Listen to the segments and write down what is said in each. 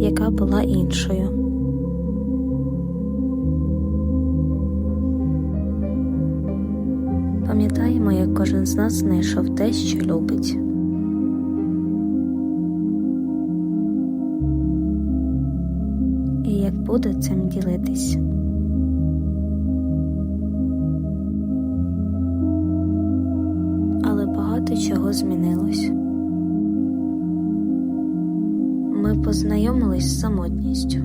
яка була іншою. Пам'ятаємо, як кожен з нас знайшов те, що любить. І як буде цим ділитись. Але багато чого змінилось. Ми познайомились з самотністю,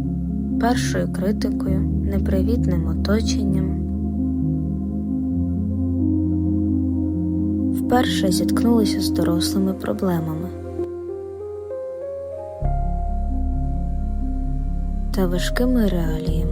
першою критикою, непривітним оточенням. Вперше зіткнулися з дорослими проблемами та важкими реаліями.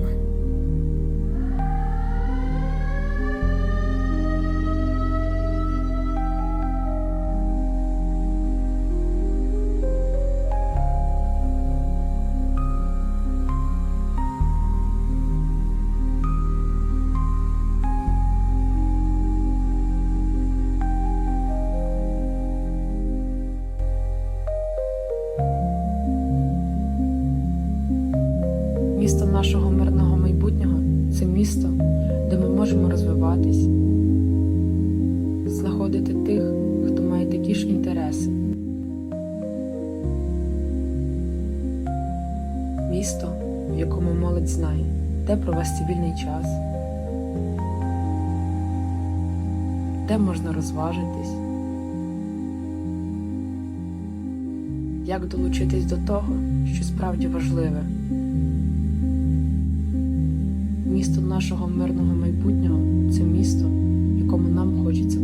Місто нашого мирного майбутнього це місто, де ми можемо розвиватись, знаходити тих, хто має такі ж інтереси. Місто, в якому молодь знає, де провести вільний час, де можна розважитись, як долучитись до того, що справді важливе. Місто нашого мирного майбутнього. Це місто, якому нам хочеться